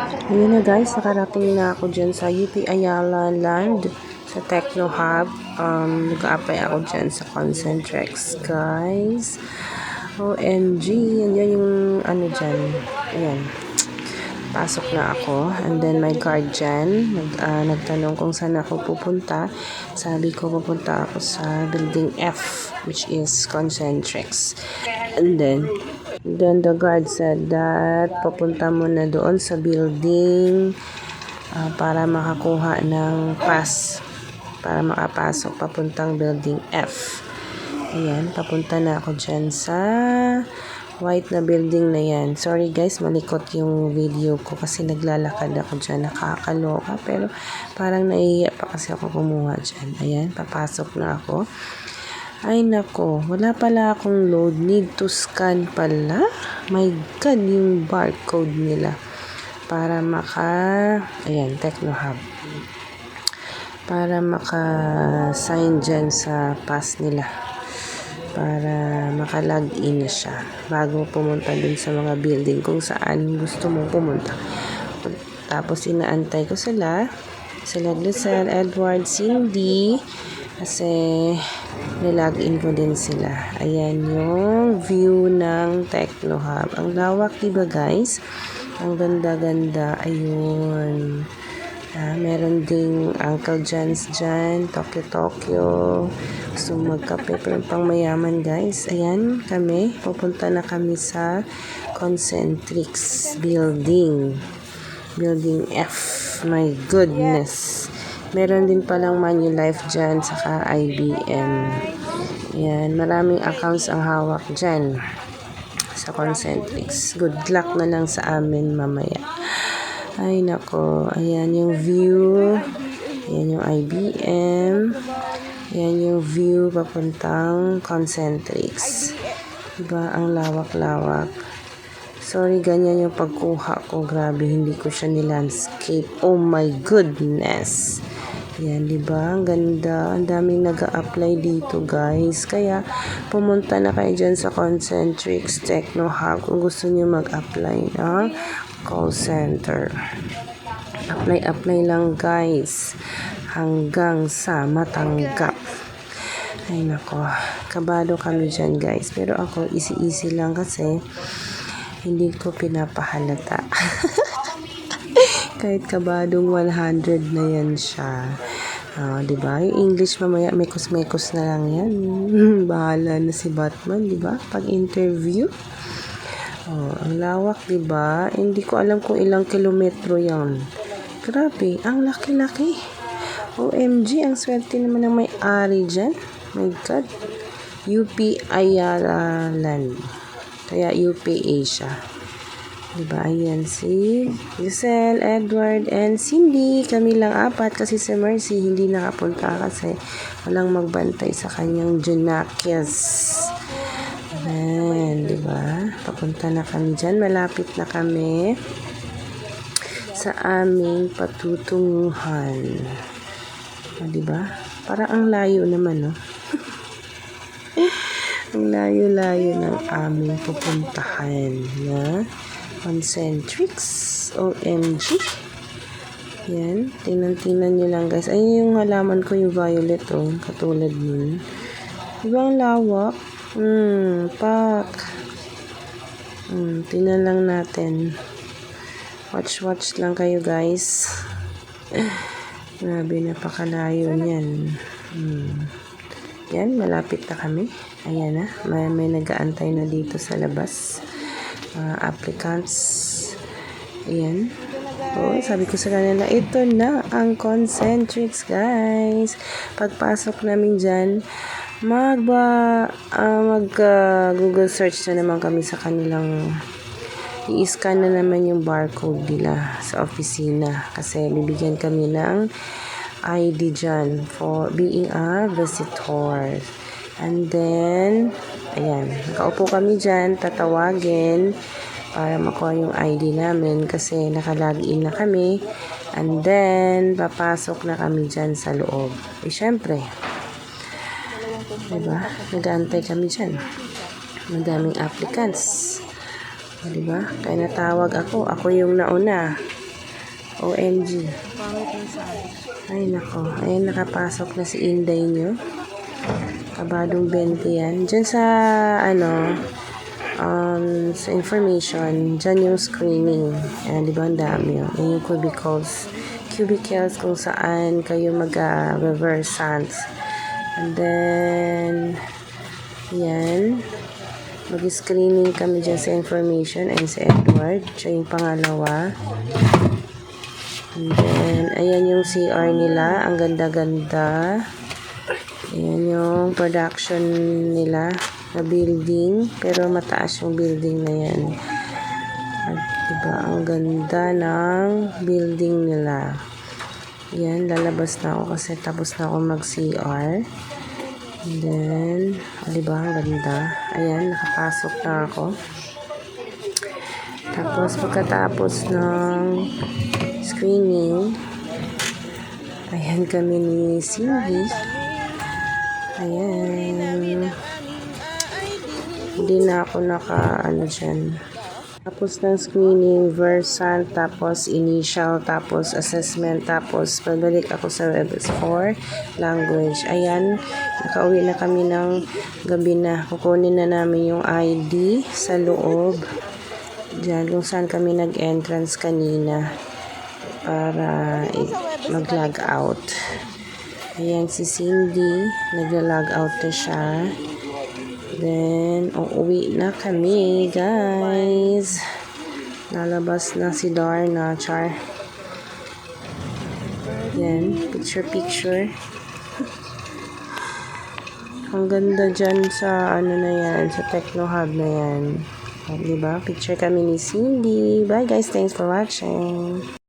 Ayun na guys, nakarating na ako dyan sa UP Ayala Land sa Techno Hub. Um, nag-apply ako dyan sa Concentrex guys. OMG, yan yan yung ano dyan. Ayan. Pasok na ako. And then my guard dyan, nag, ah, nagtanong kung saan ako pupunta. Sabi ko pupunta ako sa building F, which is Concentrex. And then, then the guard said that papunta mo na doon sa building ah, para makakuha ng pass para makapasok papuntang building F. Ayan, papunta na ako dyan sa white na building na yan. Sorry guys, malikot yung video ko kasi naglalakad ako dyan. Nakakaloka. Pero parang naiiya pa kasi ako kumuha dyan. Ayan, papasok na ako. Ay nako, wala pala akong load. Need to scan pala. My God, yung barcode nila. Para maka... Ayan, Techno Hub. Para maka-sign dyan sa pass nila para makalagin na siya bago pumunta dun sa mga building kung saan gusto mong pumunta. Tapos inaantay ko sila, sila Glisel, Edward, Cindy, kasi nilagin ko din sila. Ayan yung view ng Techno Hub. Ang lawak, diba guys? Ang ganda-ganda. Ayun. Ah, meron ding Uncle John's dyan, Tokyo Tokyo. Gusto magkape, pero pang mayaman guys. Ayan, kami. Pupunta na kami sa Concentrix Building. Building F. My goodness. Meron din palang Manulife dyan, saka IBM. Ayan, maraming accounts ang hawak dyan sa Concentrix. Good luck na lang sa amin mamaya. Ay, nako. Ayan yung view. Ayan yung IBM. Ayan yung view papuntang Concentrix. Diba? Ang lawak-lawak. Sorry, ganyan yung pagkuha ko. Grabe, hindi ko siya nilandscape. Oh my goodness. Yan, di ba? Ang ganda. Ang daming nag apply dito, guys. Kaya, pumunta na kayo dyan sa Concentrix Techno Hub kung gusto niyo mag-apply ng call center. Apply, apply lang, guys. Hanggang sa matanggap. Ay, nako. Kabado kami dyan, guys. Pero ako, easy-easy lang kasi hindi ko pinapahalata. Kahit kabadong 100 na yan siya. Ah, 'di ba? Yung English mamaya mekos-mekos na lang 'yan. Bahala na si Batman, 'di ba? Pag interview. Oh, ang lawak, 'di ba? Hindi ko alam kung ilang kilometro 'yan. Grabe, ang laki-laki. OMG, ang swerte naman ng may-ari dyan. My God. UP Ayala Land. Kaya UP Asia. Diba? Ayan si Giselle, Edward, and Cindy. Kami lang apat kasi si Mercy hindi nakapunta kasi walang magbantay sa kanyang Junakis. Ayan, diba? Papunta na kami dyan. Malapit na kami sa aming patutunguhan. O, diba? Parang ang layo naman, no? ang layo-layo ng aming pupuntahan na concentrix OMG yan tingnan-tingnan nyo lang guys ayun yung halaman ko yung violet oh katulad nun diba ang lawak hmm pak hmm tingnan lang natin watch watch lang kayo guys grabe napakalayo niyan hmm yan, malapit na kami. Ayan na, may, may nag-aantay na dito sa labas. Mga applicants. Ayan. Oh, sabi ko sa kanila, ito na ang concentrics, guys. Pagpasok namin dyan, mag, uh, mag uh, Google search na naman kami sa kanilang i-scan na naman yung barcode nila sa opisina kasi bibigyan kami ng ID dyan for being a visitor. And then, ayan, nakaupo kami dyan, tatawagin para makuha yung ID namin kasi nakalagin na kami. And then, papasok na kami dyan sa loob. Eh, syempre, diba? Nag-aantay kami dyan. Madaming applicants. Diba? Kaya natawag ako. Ako yung nauna. OMG. Ay, nako. Ayan, nakapasok na si Inday nyo. Kabadong 20 yan. Diyan sa, ano, um, sa information, dyan yung screening. Ayan, di ba ang dami yun? Ayan yung cubicles. Cubicles kung saan kayo mag-reversant. And then, yan. Mag-screening kami dyan sa information and sa Edward. Siya yung pangalawa. And then, ayan yung CR nila. Ang ganda-ganda. Ayan yung production nila na building. Pero mataas yung building na yan. At diba, ang ganda ng building nila. Yan, lalabas na ako kasi tapos na ako mag-CR. Then, ah, diba, ang ganda. Ayan, nakapasok na ako. Tapos, pagkatapos ng screening, ayan kami ni Cindy. Ayan. Hindi na ako naka, ano dyan. Tapos ng screening, versant, tapos initial, tapos assessment, tapos pabalik ako sa Webs 4 language. Ayan, nakauwi na kami ng gabi na. Kukunin na namin yung ID sa loob. Diyan, kung saan kami nag-entrance kanina para mag-log out. Ayan si Cindy, nag-log out na siya. Then, uuwi na kami, guys. Lalabas na si Darna, char. Yan, picture-picture. Ang ganda dyan sa, ano na yan, sa Techno Hub na yan. Diba? Picture kami ni Cindy. Bye, guys. Thanks for watching.